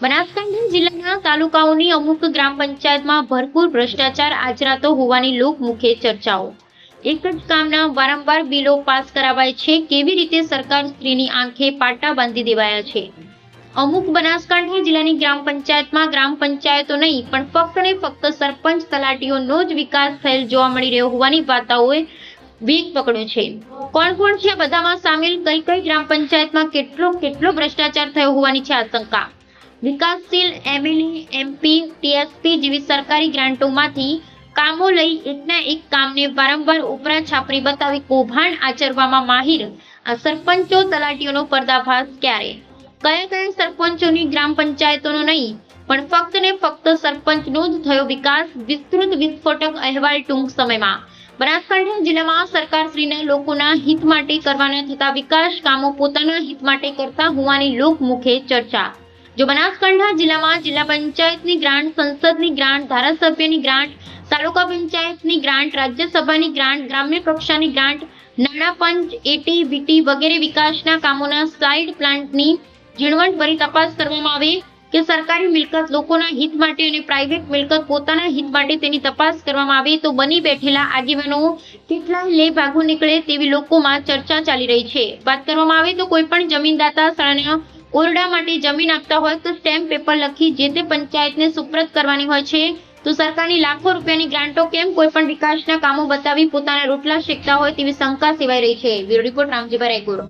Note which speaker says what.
Speaker 1: બનાસકાંઠા જિલ્લાના તાલુકાઓની અમુક ગ્રામ પંચાયતમાં ભરપૂર ભ્રષ્ટાચાર આચરાતો હોવાની લોકમુખે ચર્ચાઓ. એક જ કામના વારંવાર બિલો પાસ કરાવાય છે, કેવી રીતે સરકાર સ્ત્રીની આંખે પાટા બાંધી દેવાયા છે? અમુક બનાસકાંઠા જિલ્લાની ગ્રામ પંચાયતમાં ગ્રામ પંચાયતો નહીં, પણ ફક્ત ને ફક્ત સરપંચ તલાટીઓનો જ વિકાસ થયેલ જોવા મળી રહ્યો હોવાની વાર્તાઓએ વેગ પકડ્યો છે. કોણ કોણ છે, બધામાં સામેલ? કઈ કઈ ગ્રામ પંચાયતમાં કેટલો કેટલો ભ્રષ્ટાચાર થયો હોવાની છે આશંકા? વિકાસશીલ એમએલએ એમપી, ટીએસપી જેવી સરકારી ગ્રાન્ટોમાંથી કામો લઈ એકના એક કામને વારંવાર ઉપરા છાપરી બતાવી કૌભાંડ આચરવામાં માહિર આ સરપંચો તલાટીઓનો પર્દાફાશ ક્યારે? કયા કયા સરપંચોની ગ્રામ પંચાયતોનો નહીં, પણ ફક્ત ને ફક્ત સરપંચનો જ થયો વિકાસ વિસ્તૃત વિસ્ફોટક અહેવાલ ટૂંક સમયમાં. બનાસકાંઠા જિલ્લામાં સરકારશ્રીના લોકોના હિત માટે કરવાના થતા વિકાસ કામો પોતાના હિત માટે કરતા હોવાની લોકમુખે ચર્ચા. જો બનાસકાંઠા જિલ્લામાં જિલ્લા પંચાયતની ગ્રાન્ટ, સંસદની ગ્રાન્ટ, ધારાસભ્યની ગ્રાન્ટ, તાલુકા પંચાયતની ગ્રાન્ટ, રાજ્યસભાની ગ્રાન્ટ, ગ્રામ્ય કક્ષાની ગ્રાન્ટ, નાણાં પંચ, એટી, વીટી વગેરે વિકાસના કામોના સાઇડ પ્લાન્ટની ઝીણવટભરી તપાસ કરવામાં આવે કે સરકારી મિલકત લોકોના હિત માટે અને પ્રાઇવેટ મિલકત પોતાના હિત માટે તેની તપાસ કરવામાં આવે તો બની બેઠેલા આગેવાનો કેટલાય લે ભાગો નીકળે તેવી લોકોમાં ચર્ચા ચાલી રહી છે. વાત કરવામાં આવે તો કોઈ પણ જમીનદાતા, શાળાના ઓરડા માટે જમીન આપતા હોય તો સ્ટેમ્પ પેપર લખી જે તે પંચાયતને સુપ્રત કરવાની હોય છે. તો સરકારની લાખો રૂપિયાની ગ્રાન્ટો કેમ કોઈ પણ વિકાસના કામો બતાવી પોતાના રોટલા શેકતા હોય તેવી શંકા સેવાઈ રહી છે. Bureau report Ramjibhai Raygur.